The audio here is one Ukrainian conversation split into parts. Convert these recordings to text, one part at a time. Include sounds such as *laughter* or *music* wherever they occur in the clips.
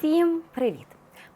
Всім привіт!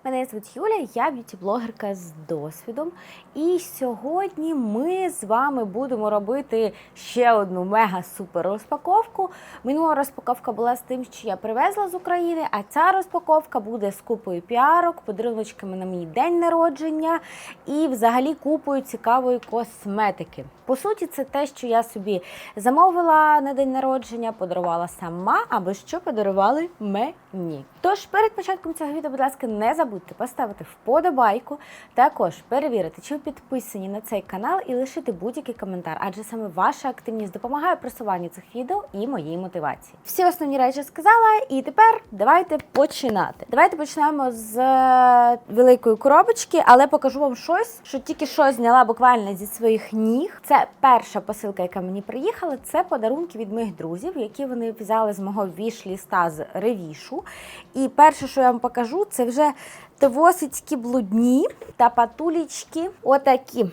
Мене звуть Юля, я б'юті-блогерка з досвідом. І сьогодні ми з вами будемо робити ще одну мега-супер розпаковку. Минула розпаковка була з тим, що я привезла з України, а ця розпаковка буде з купою піарок, подаруночками на мій день народження і взагалі купою цікавої косметики. По суті, це те, що я собі замовила на день народження, подарувала сама, або що подарували мені. Тож перед початком цього відео, будь ласка, не забудьте поставити вподобайку, також перевірити, чи ви підписані на цей канал і лишити будь-який коментар, адже саме ваша активність допомагає просуванню цих відео і моїй мотивації. Всі основні речі сказала, і тепер давайте починати. Давайте почнемо з е, великої коробочки, але покажу вам щось, що тільки що зняла буквально зі своїх ніг. Це перша посилка, яка мені приїхала. Це подарунки від моїх друзів, які вони взяли з мого віш-ліста з ревішу. І перше, що я вам покажу, це вже твосицькі блудні та патулічки. Отакі.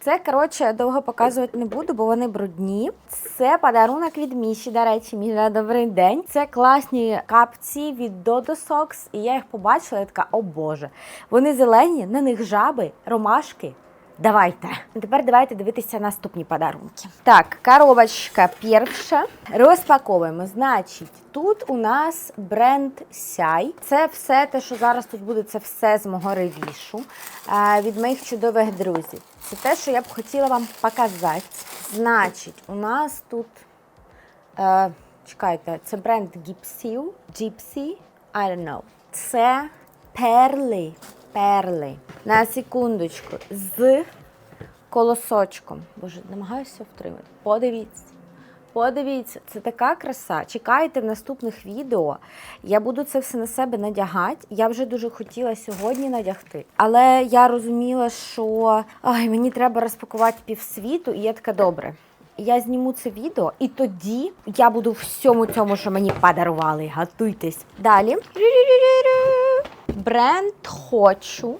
Це, коротше, довго показувати не буду, бо вони брудні. Це подарунок від Міші, до речі, Міша, добрий день. Це класні капці від Dodo Socks, і я їх побачила і така, о Боже. Вони зелені, на них жаби, ромашки. Давайте. А Тепер давайте дивитися наступні подарунки. Так, коробочка перша. Розпаковуємо. Значить, тут у нас бренд Сяй. Це все те, що зараз тут буде, це все з мого ревішу е, від моїх чудових друзів. Це те, що я б хотіла вам показати. Значить, у нас тут. Е, чекайте, це бренд Gypsy. Gypsy, I don't know. Це перли. Перли. На секундочку. З колосочком. Боже, намагаюся втримати. Подивіться. Подивіться, це така краса. Чекайте в наступних відео. Я буду це все на себе надягати. Я вже дуже хотіла сьогодні надягти. Але я розуміла, що ай, мені треба розпакувати півсвіту, і я така добре. Я зніму це відео, і тоді я буду всьому цьому, що мені подарували. Готуйтесь. Далі. Бренд Хочу.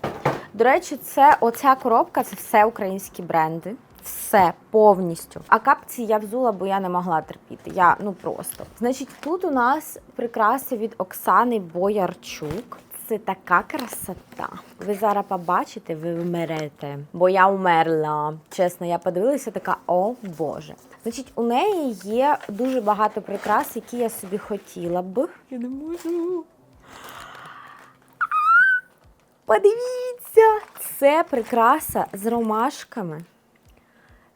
До речі, це оця коробка це все українські бренди. Все повністю. А капці я взула, бо я не могла терпіти. Я ну просто. Значить, тут у нас прикраси від Оксани Боярчук. Це така красота. Ви зараз побачите, ви вмерете. Бо я умерла. Чесно, я подивилася, така о Боже. Значить, у неї є дуже багато прикрас, які я собі хотіла б. Я не можу. Подивіться! Це прикраса з ромашками.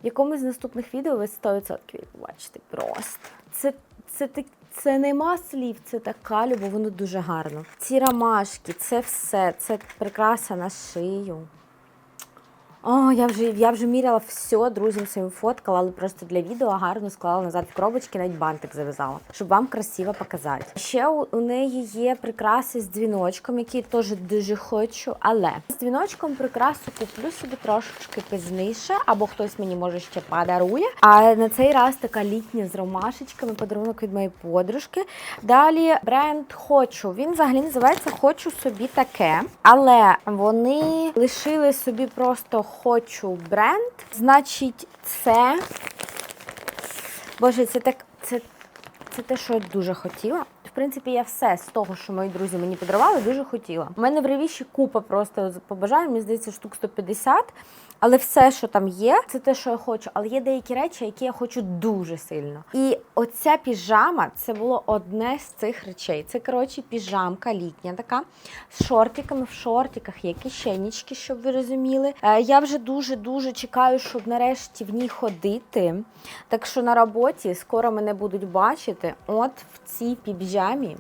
В якомусь з наступних відео ви 100% її побачите. Просто. Це, це, це, це нема слів, це така любов, воно дуже гарно. Ці ромашки, це все, це прикраса на шию. О, я вже, я вже міряла все, друзям своїм фоткала, але просто для відео гарно склала назад в коробочки, навіть бантик зав'язала, щоб вам красиво показати. Ще у, у неї є прикраси з дзвіночком, які теж дуже хочу, але з дзвіночком прикрасу куплю собі трошечки пізніше, або хтось мені може ще подарує. А на цей раз така літня з ромашечками, подарунок від моєї подружки. Далі бренд Хочу. Він взагалі називається Хочу собі таке, але вони лишили собі просто хочу бренд. Значить, це. Боже, це так. Це, це те, що я дуже хотіла. В принципі, я все з того, що мої друзі мені подарували, дуже хотіла. У мене в ревіші купа просто побажаю, мені здається, штук 150. Але все, що там є, це те, що я хочу. Але є деякі речі, які я хочу дуже сильно. І оця піжама це було одне з цих речей. Це, коротше, піжамка літня така з шортиками. В шортиках є кишенічки, щоб ви розуміли. Е, Я вже дуже-дуже чекаю, щоб нарешті в ній ходити. Так що на роботі скоро мене будуть бачити от в цій піжамі.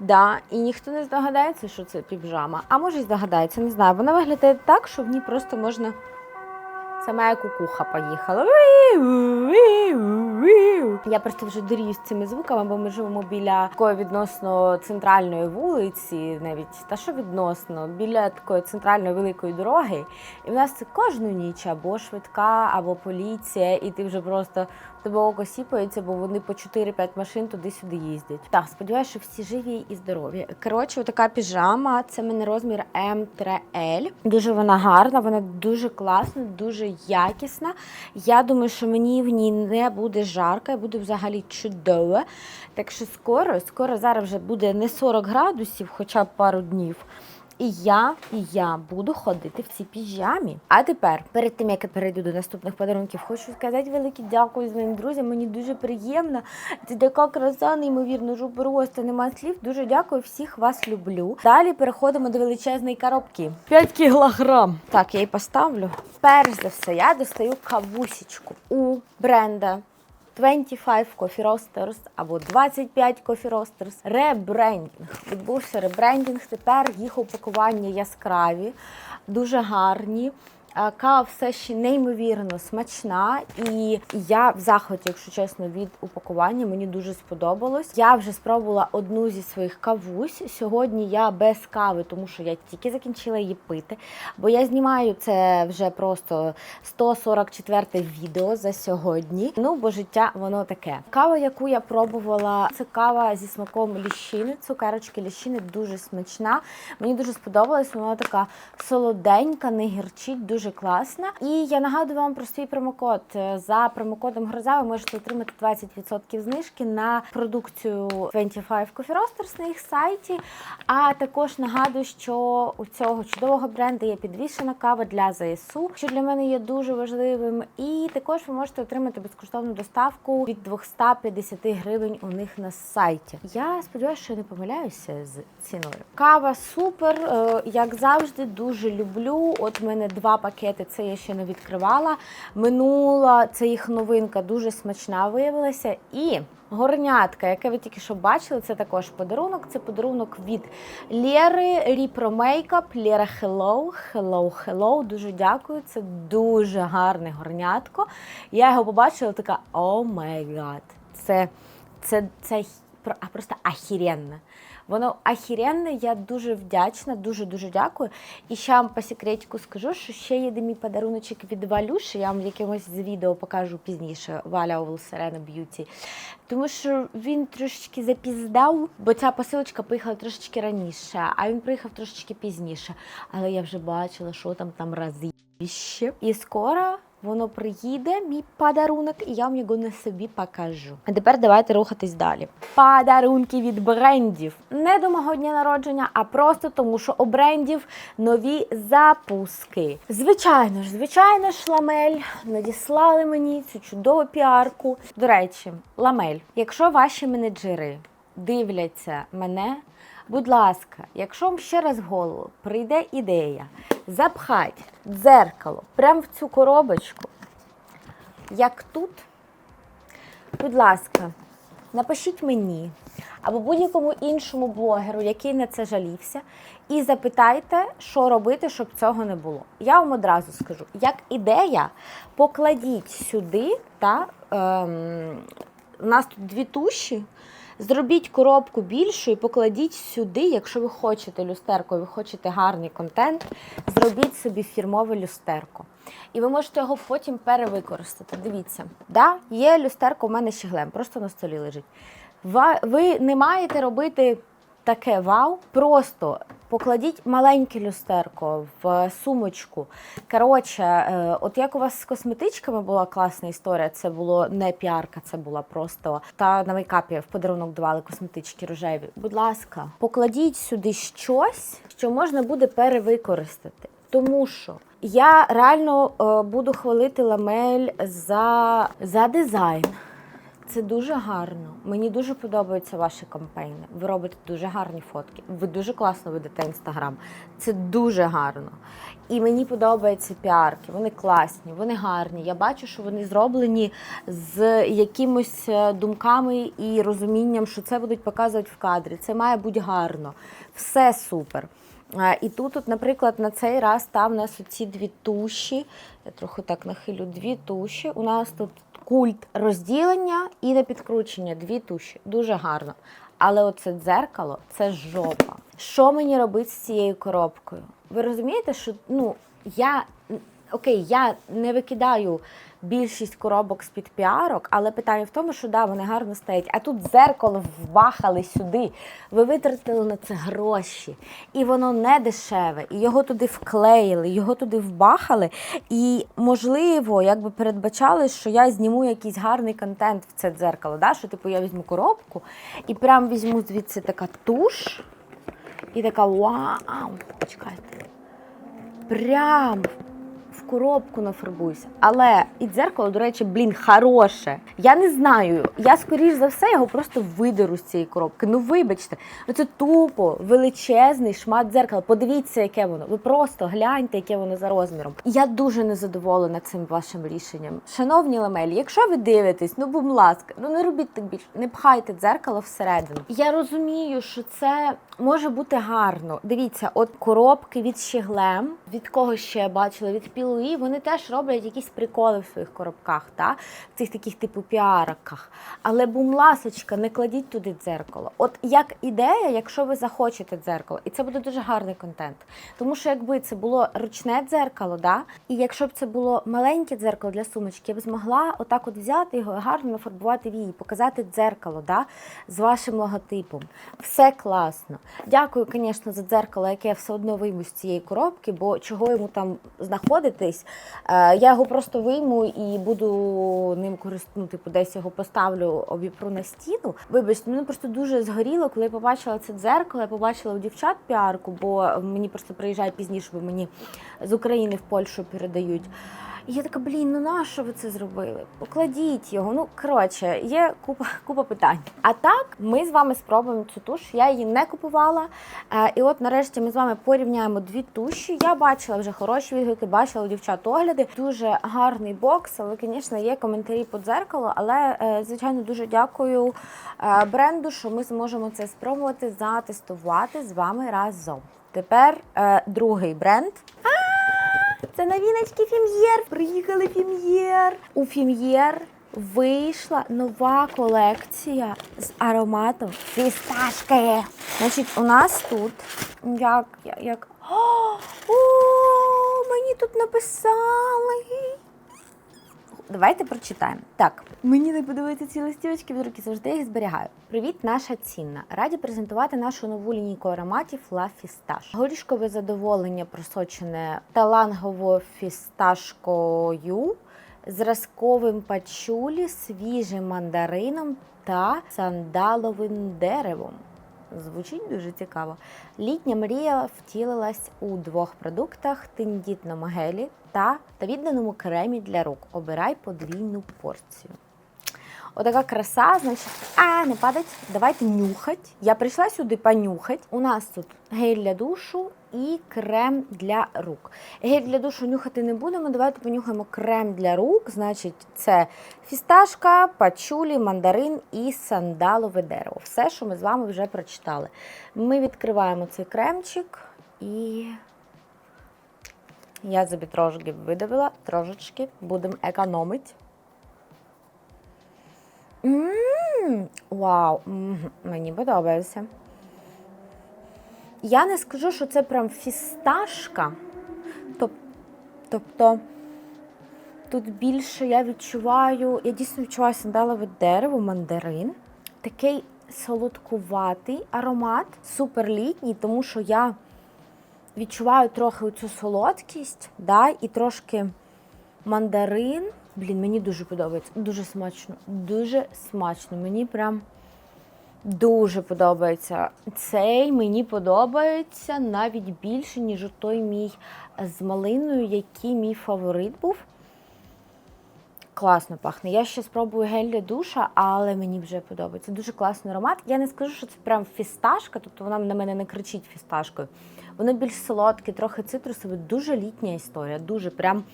Да, і ніхто не здогадається, що це піжама. А може здогадається, не знаю. Вона виглядає так, що в ній просто можна. Це моя кукуха поїхала. Я просто вже дорію цими звуками, бо ми живемо біля такої відносно центральної вулиці, навіть та що відносно, біля такої центральної великої дороги. І в нас це кожну ніч або швидка, або поліція, і ти вже просто тебе око сіпається, бо вони по 4-5 машин туди-сюди їздять. Так, сподіваюся, що всі живі і здорові. Коротше, така піжама. Це мене розмір М3L. Дуже вона гарна, вона дуже класна, дуже якісна. Я думаю, що мені в ній не буде жарко, і буде взагалі чудово. Так що скоро, скоро зараз вже буде не 40 градусів, хоча б пару днів. І я, і я буду ходити в цій піжамі. А тепер, перед тим як я перейду до наступних подарунків, хочу сказати велике дякую своїм друзям. Мені дуже приємно. Це така краса, неймовірно, що просто нема слів. Дуже дякую, всіх вас люблю. Далі переходимо до величезної коробки. 5 кілограм. Так, я її поставлю. Перш за все, я достаю кавусічку у бренда 25 Coffee Roasters або 25 Coffee Roasters. Ребрендінг. Відбувся ребрендінг. Тепер їх упакування яскраві, дуже гарні. Кава все ще неймовірно смачна, і я в захваті, якщо чесно, від упакування мені дуже сподобалось. Я вже спробувала одну зі своїх кавусь. Сьогодні я без кави, тому що я тільки закінчила її пити. Бо я знімаю це вже просто 144 відео за сьогодні. Ну, бо життя воно таке. Кава, яку я пробувала, це кава зі смаком ліщини, цукерочки ліщини, дуже смачна. Мені дуже сподобалась. Вона така солоденька, не гірчить, дуже класна. І я нагадую вам про свій промокод. За промокодом Гроза ви можете отримати 20% знижки на продукцію 25 Coffee Roasters на їх сайті. А також нагадую, що у цього чудового бренду є підвішена кава для ЗСУ, що для мене є дуже важливим. І також ви можете отримати безкоштовну доставку від 250 гривень у них на сайті. Я сподіваюся, що не помиляюся з ціною. Кава супер, е, як завжди, дуже люблю. От в мене два пакети, це я ще не відкривала. Минула це їх новинка, дуже смачна виявилася. І горнятка, яке ви тільки що бачили, це також подарунок. Це подарунок від Лєри Repro Makeup. Лєра Hello, Hello, Hello. Дуже дякую. Це дуже гарне горнятко. Я його побачила, така о май гад. Це, це, це просто ахіренно. Воно ахіренне, я дуже вдячна, дуже-дуже дякую. І ще вам по секретику скажу, що ще є мій подаруночок від Валюші. Я вам в якомусь з відео покажу пізніше Валя Овл Серена Б'юті. Тому що він трошечки запіздав, бо ця посилочка поїхала трошечки раніше, а він приїхав трошечки пізніше. Але я вже бачила, що там там разище. І скоро воно приїде, мій подарунок, і я вам його на собі покажу. А тепер давайте рухатись далі. Подарунки від брендів. Не до мого дня народження, а просто тому, що у брендів нові запуски. Звичайно ж, звичайно ж, ламель надіслали мені цю чудову піарку. До речі, ламель, якщо ваші менеджери дивляться мене. Будь ласка, якщо вам ще раз в голову прийде ідея запхати дзеркало прямо в цю коробочку, як тут, будь ласка, напишіть мені або будь-якому іншому блогеру, який на це жалівся, і запитайте, що робити, щоб цього не було. Я вам одразу скажу, як ідея, покладіть сюди, та, ем, у нас тут дві туші. Зробіть коробку більшу і покладіть сюди, якщо ви хочете люстерку, ви хочете гарний контент, зробіть собі фірмове люстерко. І ви можете його потім перевикористати. Дивіться, да, є люстерко, у мене ще глем, просто на столі лежить. Ви не маєте робити таке вау, просто покладіть маленьке люстерко в сумочку. Коротше, е, от як у вас з косметичками була класна історія, це було не піарка, це була просто та на мейкапі в подарунок давали косметички рожеві. Будь ласка, покладіть сюди щось, що можна буде перевикористати. Тому що я реально е, буду хвалити ламель за, за дизайн. Це дуже гарно. Мені дуже подобаються ваші кампейни. Ви робите дуже гарні фотки. Ви дуже класно ведете інстаграм. Це дуже гарно. І мені подобаються піарки. Вони класні, вони гарні. Я бачу, що вони зроблені з якимось е, думками і розумінням, що це будуть показувати в кадрі. Це має бути гарно. Все супер. Е, І тут, от, наприклад, на цей раз там у нас оці дві туші. Я трохи так нахилю дві туші. У нас тут культ розділення і на підкручення. Дві туші. Дуже гарно. Але оце дзеркало це жопа. Що мені робити з цією коробкою? Ви розумієте, що ну я окей, я не викидаю більшість коробок з-під піарок, але питання в тому, що да, вони гарно стоять. А тут дзеркало вбахали сюди. Ви витратили на це гроші. І воно не дешеве. І його туди вклеїли, його туди вбахали. І, можливо, якби передбачали, що я зніму якийсь гарний контент в це дзеркало. Да? Що, типу, я візьму коробку і прям візьму звідси така туш. І така вау! Почекайте. Прям коробку нафарбуйся. Але і дзеркало, до речі, блін, хороше. Я не знаю. Я, скоріш за все, його просто видеру з цієї коробки. Ну, вибачте, ну це тупо величезний шмат дзеркала. Подивіться, яке воно. Ви просто гляньте, яке воно за розміром. Я дуже незадоволена цим вашим рішенням. Шановні ламелі, якщо ви дивитесь, ну будь ласка, ну не робіть так більше, не пхайте дзеркало всередину. Я розумію, що це може бути гарно. Дивіться, от коробки від Щеглем, від кого ще я бачила, від Пілуї, вони теж роблять якісь приколи в своїх коробках, та? в цих таких типу піараках. Але бумласочка, не кладіть туди дзеркало. От як ідея, якщо ви захочете дзеркало, і це буде дуже гарний контент. Тому що якби це було ручне дзеркало, да? і якщо б це було маленьке дзеркало для сумочки, я б змогла отак от взяти його і гарно нафарбувати вії, показати дзеркало да? з вашим логотипом. Все класно. Дякую, звісно, за дзеркало, яке я все одно вийму з цієї коробки, бо чого йому там знаходитись. Е, Я його просто вийму і буду ним користуватися, ну, типу, десь його поставлю, обіпру на стіну. Вибачте, мене просто дуже згоріло, коли я побачила це дзеркало, я побачила у дівчат піарку, бо мені просто приїжджає пізніше, бо мені з України в Польщу передають. І я така, блін, ну на що ви це зробили? Покладіть його. Ну, коротше, є купа, купа питань. А так, ми з вами спробуємо цю туш. Я її не купувала. Е, і от нарешті ми з вами порівняємо дві туші. Я бачила вже хороші відгуки, бачила у дівчат огляди. Дуже гарний бокс, але, звісно, є коментарі по дзеркалу. Але, е, звичайно, дуже дякую е, бренду, що ми зможемо це спробувати затестувати з вами разом. Тепер другий бренд. Це новіночки Фім'єр. Приїхали Фім'єр. У Фім'єр вийшла нова колекція з ароматом фісташки. Значить, у нас тут як, як. О, *gasps* о, мені тут написали. Давайте прочитаємо. Так, мені не подобаються ці листівочки від руки, завжди їх зберігаю. Привіт, наша цінна. Раді презентувати нашу нову лінійку ароматів La Fistache. Горішкове задоволення просочене талангово фісташкою, зразковим пачулі, свіжим мандарином та сандаловим деревом. Звучить дуже цікаво. Літня мрія втілилась у двох продуктах: тендітному гелі та, та відданому кремі для рук. Обирай подвійну порцію. Отака краса, значить, а, не падать. Давайте нюхать. Я прийшла сюди понюхать. У нас тут гель для душу і крем для рук. Гель для душу нюхати не будемо. Давайте понюхаємо крем для рук. Значить, це фісташка, пачулі, мандарин і сандалове дерево. Все, що ми з вами вже прочитали. Ми відкриваємо цей кремчик і. Я собі трошки видавила, трошечки будемо економити. Вау, мені подобається. Я не скажу, що це прям фісташка. Тобто тут більше я відчуваю, я дійсно відчуваю сандалове дерево, мандарин. Такий солодкуватий аромат, суперлітній, тому що я відчуваю трохи цю солодкість, да, і трошки мандарин. Блін, мені дуже подобається. Дуже смачно. Дуже смачно. Мені прям дуже подобається. Цей мені подобається навіть більше, ніж той мій з малиною, який мій фаворит був. Класно пахне. Я ще спробую гель для душа, але мені вже подобається. Дуже класний аромат. Я не скажу, що це прям фісташка, тобто вона на мене не кричить фісташкою. Воно більш солодке, трохи цитрусове, дуже літня історія. Дуже прям.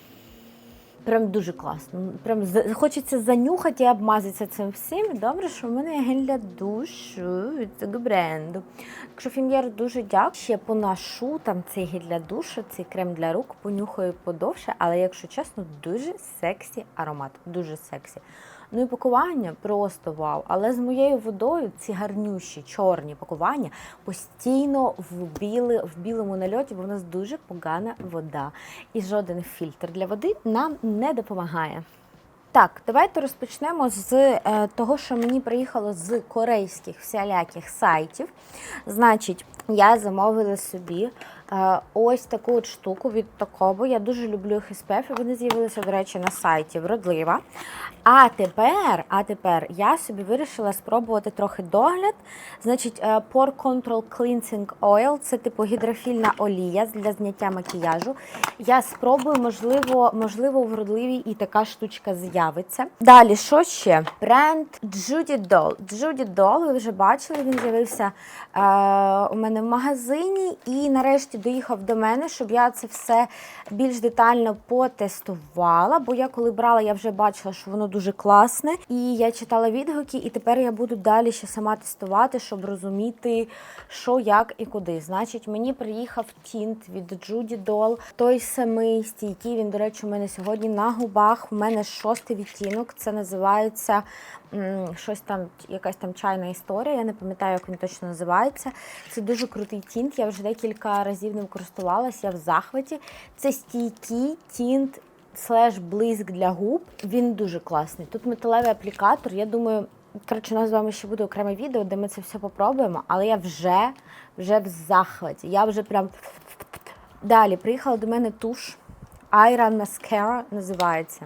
Прям дуже класно. Прям хочеться занюхати і обмазатися цим всім. Добре, що в мене є гель для душу від цього бренду. Якщо фім'єр дуже дякую, ще поношу там цей гель для душу, цей крем для рук, понюхаю подовше, але якщо чесно, дуже сексі аромат. Дуже сексі. Ну і пакування просто вау. Але з моєю водою ці гарнющі чорні пакування постійно в, біли, в білому нальоті, бо в нас дуже погана вода. І жоден фільтр для води нам не допомагає. Так, давайте розпочнемо з е, того, що мені приїхало з корейських всіляких сайтів. Значить, я замовила собі ось таку от штуку від Такобо. Я дуже люблю їх Вони з'явилися, до речі, на сайті Вродлива. А тепер, а тепер я собі вирішила спробувати трохи догляд. Значить, е, Pore Control Cleansing Oil це типу гідрофільна олія для зняття макіяжу. Я спробую, можливо, можливо, у вродливій і така штучка з'явиться. Далі, що ще? Бренд Judy Doll. Judy Doll, ви вже бачили, він з'явився е, у мене в магазині і нарешті доїхав до мене, щоб я це все більш детально потестувала. Бо я коли брала, я вже бачила, що воно дуже класне. І я читала відгуки, і тепер я буду далі ще сама тестувати, щоб розуміти, що, як і куди. Значить, мені приїхав тінт від Judy Doll. Той самий стійкий. Він, до речі, у мене сьогодні на губах. У мене шостий відтінок. Це називається щось там, якась там чайна історія. Я не пам'ятаю, як він точно називається. Це дуже крутий тінт. Я вже декілька разів ним користувалася. Я в захваті. Це стійкий тінт слеш блиск для губ. Він дуже класний. Тут металевий аплікатор. Я думаю, коротше, у нас з вами ще буде окреме відео, де ми це все попробуємо. Але я вже, вже в захваті. Я вже прям. Далі приїхала до мене туш. Iron Mascara називається.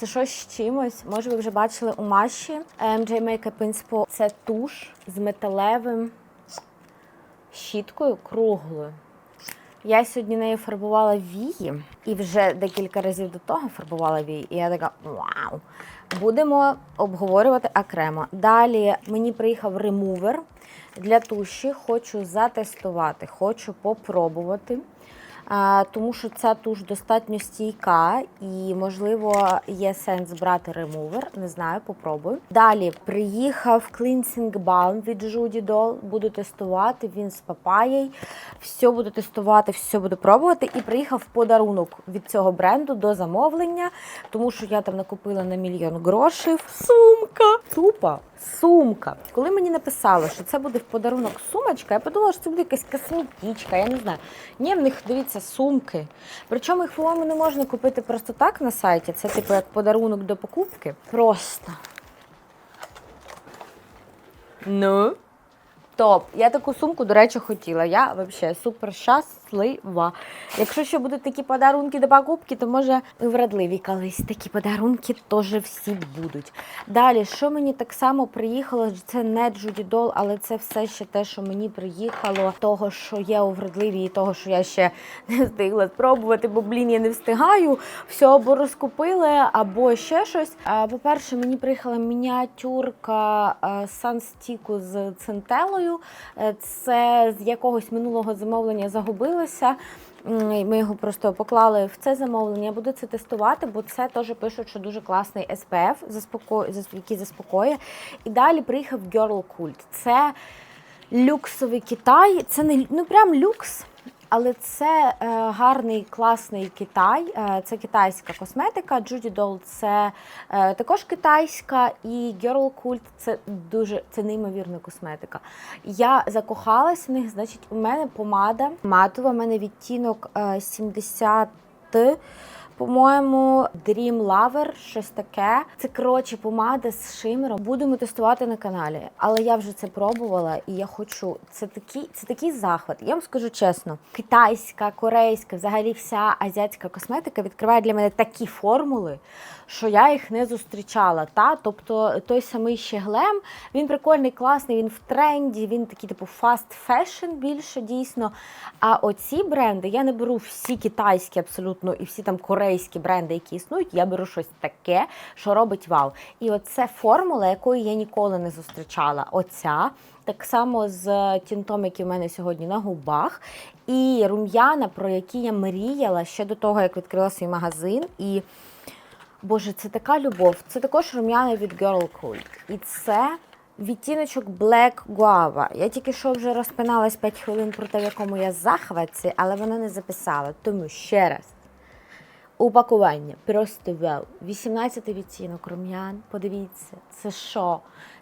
Це щось з чимось. Може, ви вже бачили у Маші MJ Makeup Inspo. Це туш з металевим щіткою круглою. Я сьогодні нею фарбувала вії і вже декілька разів до того фарбувала вії. І я така вау. Будемо обговорювати окремо. Далі мені приїхав ремувер для туші. Хочу затестувати, хочу попробувати. Тому що ця туш достатньо стійка і, можливо, є сенс брати ремувер. Не знаю, попробую. Далі приїхав Cleansing Balm від Judy Doll. Буду тестувати. Він з папаєю. Все буду тестувати, все буду пробувати. І приїхав подарунок від цього бренду до замовлення, тому що я там накупила на мільйон грошей. Сумка! Супа! Сумка. Коли мені написали, що це буде в подарунок сумочка, я подумала, що це буде якась косметичка, я не знаю. Ні, в них дивіться сумки. Причому їх, по-моєму, не можна купити просто так на сайті. Це типу як подарунок до покупки. Просто. Ну. Топ. Я таку сумку, до речі, хотіла. Я взагалі супер щаслива. Якщо ще будуть такі подарунки до покупки, то може і вродливі колись такі подарунки теж всі будуть. Далі, що мені так само приїхало, це не Judy Doll, але це все ще те, що мені приїхало, того, що є у вродливій, і того, що я ще *laughs* не встигла спробувати, бо блін, я не встигаю. Все або розкупили, або ще щось. По-перше, мені приїхала мініатюрка е, санстіку з центелою. Е, Це з якогось минулого замовлення загубилося. І Ми його просто поклали в це замовлення. Я буду це тестувати, бо це теж пишуть, що дуже класний СПФ, який заспокоює. І далі приїхав Girl Cult. Це люксовий Китай. Це не ну прям люкс. Але це е, гарний, класний Китай. Е, це китайська косметика. Judy Doll це е, також китайська, і Girl Cult це дуже це неймовірна косметика. Я закохалась в них. Значить, у мене помада матова, у мене відтінок е, 70. По-моєму, Dream Lover, щось таке. Це коротше помада з шимером. Будемо тестувати на каналі. Але я вже це пробувала, і я хочу. Це такий, це такий захват. Я вам скажу чесно: китайська, корейська, взагалі вся азіатська косметика відкриває для мене такі формули, що я їх не зустрічала. Та? Тобто той самий ще глем, він прикольний, класний, він в тренді, він такий, типу, fast fashion більше дійсно. А оці бренди я не беру всі китайські абсолютно і всі там корейські бренди, які існують. Я беру щось таке, що робить вау. І оце формула, якої я ніколи не зустрічала. Оця. Так само з тінтом, який в мене сьогодні на губах, і рум'яна, про які я мріяла ще до того, як відкрила свій магазин. І Боже, це така любов. Це також рум'яна від Girl Cult. І це відтіночок Black Guava. Я тільки що вже розпиналась 5 хвилин про те, в якому я захватці, але вона не записала. Тому ще раз. Упакування просто вел. 18 відтінок рум'ян. Подивіться, це що?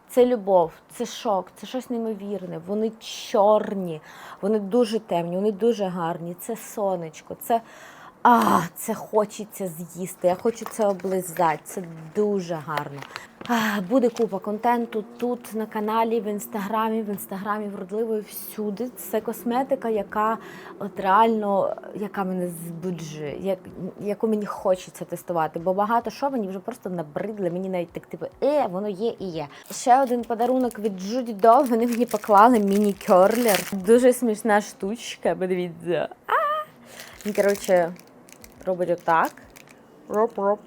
Це любов, це шок, це щось неймовірне. Вони чорні, вони дуже темні, вони дуже гарні. Це сонечко, це. А, це хочеться з'їсти. Я хочу це облизати. Це дуже гарно. А, буде купа контенту тут на каналі, в інстаграмі, в інстаграмі вродливої всюди. Це косметика, яка от реально яка мене збуджує, як, яку мені хочеться тестувати. Бо багато що мені вже просто набридли. Мені навіть так типу, е, воно є і є. Ще один подарунок від Judy Doll. Вони мені поклали міні-керлер. Дуже смішна штучка. Подивіться. Коротше, робить отак. Роп-роп.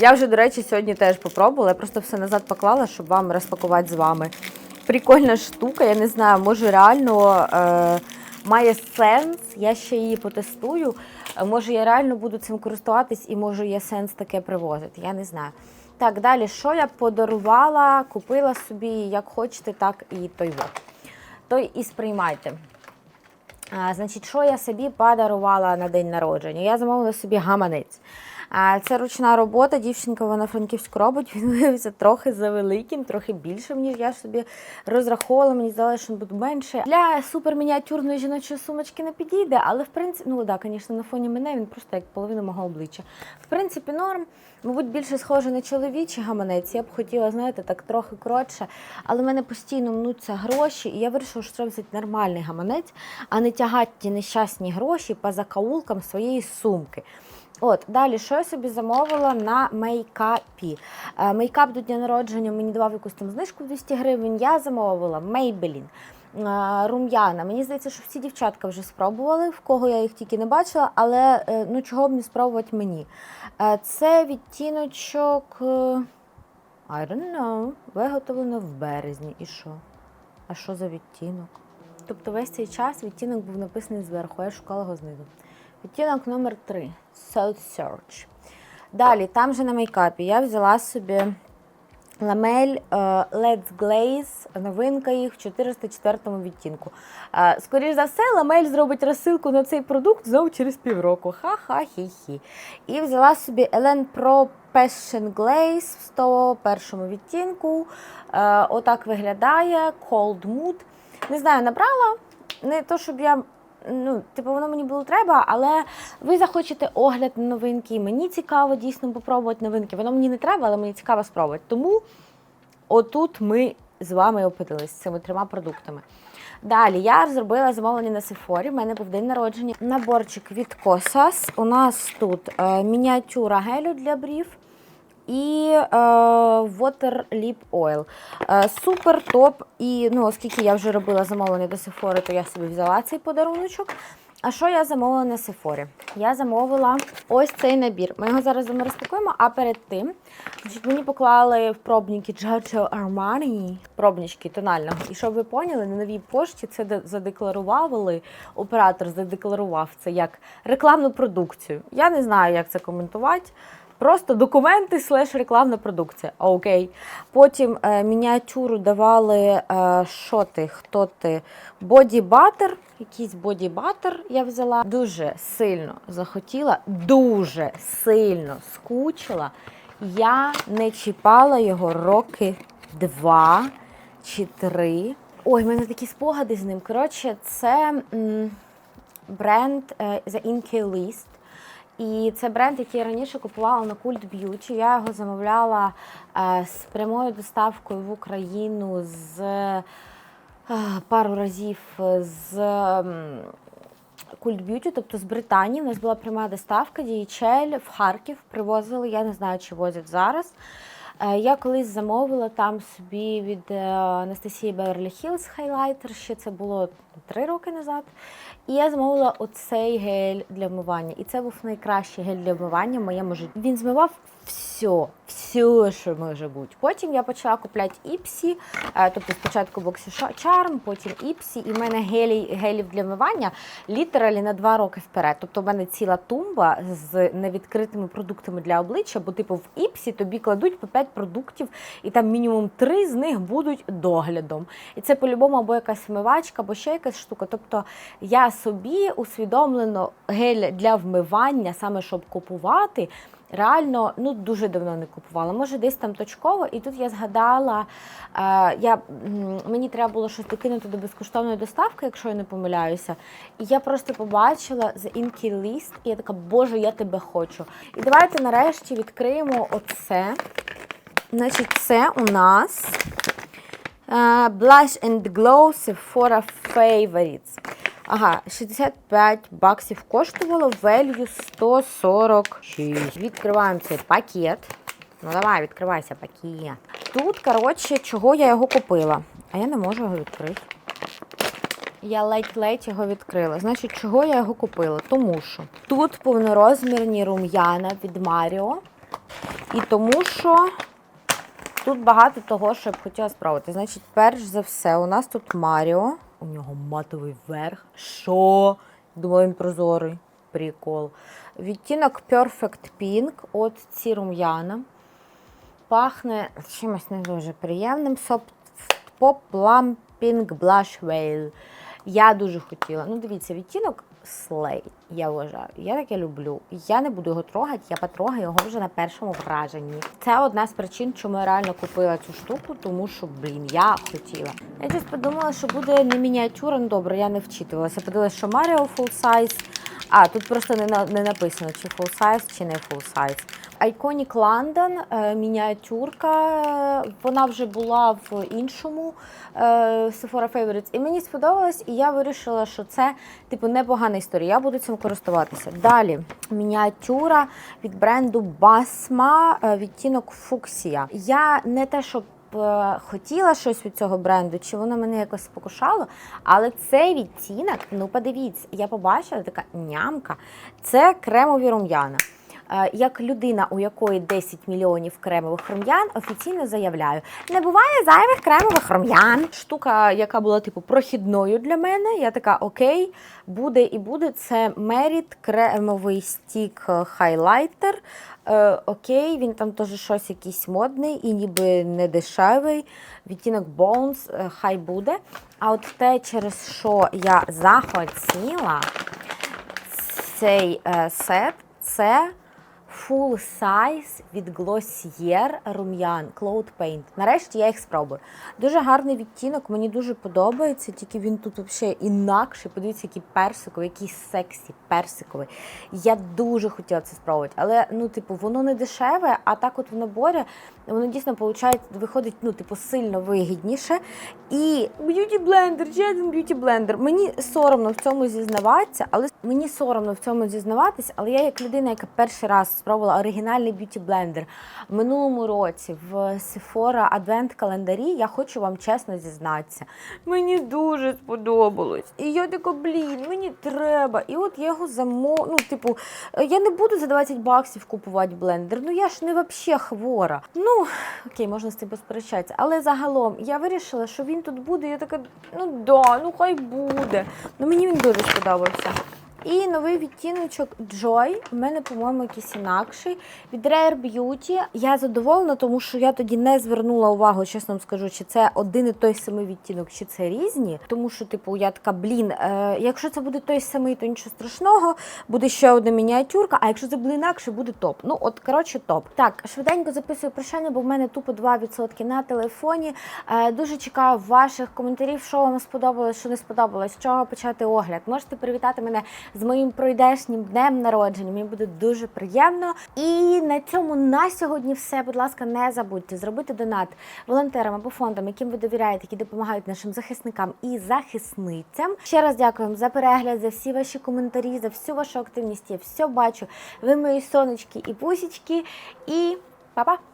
Я вже, до речі, сьогодні теж попробувала. Я просто все назад поклала, щоб вам розпакувати з вами. Прикольна штука, я не знаю, може реально е, має сенс. Я ще її потестую. Може, я реально буду цим користуватись і може є сенс таке привозити. Я не знаю. Так, далі, що я подарувала, купила собі, як хочете, так і той. Той і сприймайте. Значить, що я собі подарувала на день народження? Я замовила собі гаманець. Це ручна робота, дівчинка вона франківську робить. *laughs* Він виявився трохи завеликим, трохи більшим, ніж я собі розраховувала. Мені здалося, що буде менше. Для супермініатюрної жіночої сумочки не підійде, але в принципі, ну так, звісно, на фоні мене він просто як половина мого обличчя. В принципі, норм. Мабуть, більше схоже на чоловічий гаманець. Я б хотіла, знаєте, так трохи коротше, але в мене постійно мнуться гроші, і я вирішила, що треба взяти нормальний гаманець, а не тягати ті нещасні гроші по закаулкам своєї сумки. От, далі, що я собі замовила на мейкапі? Е, Мейкап до дня народження мені давав якусь там знижку в 200 гривень. Я замовила е, Рум'яна. Мені здається, що всі дівчатка вже спробували, в кого я їх тільки не бачила, але е, ну чого б не спробувати мені. Е, Це відтіночок. I don't know. Виготовлено в березні. І що? А що за відтінок? Тобто весь цей час відтінок був написаний зверху, я шукала його знизу. Відтінок номер 3 South Search. Далі, там же на мейкапі я взяла собі ламель е, Let's Glaze, новинка їх в 404 відтінку. Е, Скоріш за все, ламель зробить розсилку на цей продукт знову через півроку. Ха-ха-хі-хі. І взяла собі Elen Pro Passion Glaze в 101 відтінку. Е, Отак виглядає Cold Mood. Не знаю, набрала. Не то, щоб я ну, типу, воно мені було треба, але ви захочете огляд на новинки. Мені цікаво дійсно попробувати новинки. Воно мені не треба, але мені цікаво спробувати. Тому отут ми з вами опинилися з цими трьома продуктами. Далі я зробила замовлення на Сефорі. У мене був день народження. Наборчик від Kosas. У нас тут е, мініатюра гелю для брів і е, Water Lip Oil. Е, супер топ. І ну, оскільки я вже робила замовлення до Сефори, то я собі взяла цей подаруночок. А що я замовила на Сефорі? Я замовила ось цей набір. Ми його зараз вами розпакуємо, а перед тим значить, мені поклали в пробники Giorgio Armani, пробнички тонального. І щоб ви поняли, на новій пошті це задекларували, оператор задекларував це як рекламну продукцію. Я не знаю, як це коментувати. Просто документи слеш рекламна продукція. Окей. Потім е, мініатюру давали е, що ти, хто ти? Боді батер. Якийсь боді батер я взяла. Дуже сильно захотіла, дуже сильно скучила. Я не чіпала його роки два чи три. Ой, в мене такі спогади з ним. Коротше, це м, бренд е, The Inky List. І це бренд, який я раніше купувала на Cult Beauty. Я його замовляла е, з прямою доставкою в Україну з е, пару разів з Cult Beauty, тобто з Британії. У нас була пряма доставка DHL в Харків привозили. Я не знаю, чи возять зараз. Е, Я колись замовила там собі від Анастасії Беверлі Хілз хайлайтер, ще це було три роки назад. І я замовила оцей гель для вмивання. І це був найкращий гель для вмивання в моєму житті. Він змивав все, все, що може бути. Потім я почала купляти іпсі, е, тобто спочатку боксі Charm, потім іпсі, і в мене гелій, гелів для вмивання літералі на два роки вперед. Тобто в мене ціла тумба з невідкритими продуктами для обличчя, бо типу в іпсі тобі кладуть по 5 продуктів, і там мінімум 3 з них будуть доглядом. І це по-любому або якась вмивачка, або ще якась штука. Тобто я собі усвідомлено гель для вмивання, саме щоб купувати. Реально, ну дуже давно не купувала. Може, десь там точково. І тут я згадала, е, я, мені треба було щось докинути до безкоштовної доставки, якщо я не помиляюся. І я просто побачила The Inky List, і я така, боже, я тебе хочу. І давайте нарешті відкриємо оце. Значить, це у нас е, Blush and Glow Sephora Favorites. Ага, 65 баксів коштувало, value 146. Відкриваємо цей пакет. Ну давай, відкривайся пакет. Тут, коротше, чого я його купила. А я не можу його відкрити. Я ледь-ледь його відкрила. Значить, чого я його купила? Тому що тут повнорозмірні рум'яна від Маріо. І тому що тут багато того, що я б хотіла спробувати. Значить, перш за все, у нас тут Маріо. У нього матовий верх. Що? Думаю, він прозорий. Прикол. Відтінок Perfect Pink. От ці рум'яна. Пахне чимось не дуже приємним. Pop Plum Pink Blush Veil. Я дуже хотіла. Ну, дивіться, відтінок Slay, я вважаю. Я таке люблю. Я не буду його трогати, я потрогаю його вже на першому враженні. Це одна з причин, чому я реально купила цю штуку, тому що, блін, я хотіла. Я щось подумала, що буде не мініатюра, ну добре, я не вчитувалася. Подивилася, що Mario full size. А, тут просто не, на- не написано, чи full size, чи не full size. Iconic London, е, мініатюрка, вона вже була в іншому е, Sephora Favorites. І мені сподобалось, і я вирішила, що це типу непогана історія. Я буду цим користуватися. Далі мініатюра від бренду Basma, е, відтінок Фуксія. Я не те, щоб е, хотіла щось від цього бренду, чи воно мене якось спокушало, але цей відтінок, ну подивіться, я побачила така нямка. Це кремові рум'яна. Е, Як людина, у якої 10 мільйонів кремових рум'ян, офіційно заявляю, не буває зайвих кремових рум'ян. Штука, яка була типу прохідною для мене. Я така, окей, буде і буде. Це Merit кремовий стік е, хайлайтер. Е, окей, він там теж щось якийсь модний і ніби не дешевий. Відтінок Bones, е, хай буде. А от те, через що я захотіла цей е, сет, це Full size від Glossier рум'ян Cloud Paint. Нарешті я їх спробую. Дуже гарний відтінок, мені дуже подобається, тільки він тут взагалі інакший. Подивіться, який персиковий, який сексі персиковий. Я дуже хотіла це спробувати, але ну, типу, воно не дешеве, а так от в наборі воно дійсно виходить, виходить ну, типу, сильно вигідніше. І б'юті блендер, ще один б'юті блендер. Мені соромно в цьому зізнаватися, але мені соромно в цьому зізнаватися, але я як людина, яка перший раз спробувала оригінальний б'юті блендер в минулому році в Sephora адвент календарі, я хочу вам чесно зізнатися. Мені дуже сподобалось. І я така, блін, мені треба. І от я його замо... Ну, типу, я не буду за 20 баксів купувати блендер. Ну я ж не вообще хвора. Ну, окей, можна з цим посперечатися. Але загалом я вирішила, що він тут буде. Я така, ну да, ну хай буде. Ну мені він дуже сподобався. І новий відтіночок Joy. У мене, по-моєму, якийсь інакший. Від Rare Beauty. Я задоволена, тому що я тоді не звернула увагу, чесно вам скажу, чи це один і той самий відтінок, чи це різні. Тому що, типу, я така, блін, е, якщо це буде той самий, то нічого страшного. Буде ще одна мініатюрка, а якщо це буде інакше, буде топ. Ну, от, коротше, топ. Так, швиденько записую прощання, бо в мене тупо 2% на телефоні. Е, дуже чекаю ваших коментарів, що вам сподобалось, що не сподобалось, з чого почати огляд. Можете привітати мене з моїм пройдешнім днем народження. Мені буде дуже приємно. І на цьому на сьогодні все. Будь ласка, не забудьте зробити донат волонтерам або фондам, яким ви довіряєте, які допомагають нашим захисникам і захисницям. Ще раз дякую за перегляд, за всі ваші коментарі, за всю вашу активність. Я все бачу. Ви мої сонечки і пусічки. І па-па!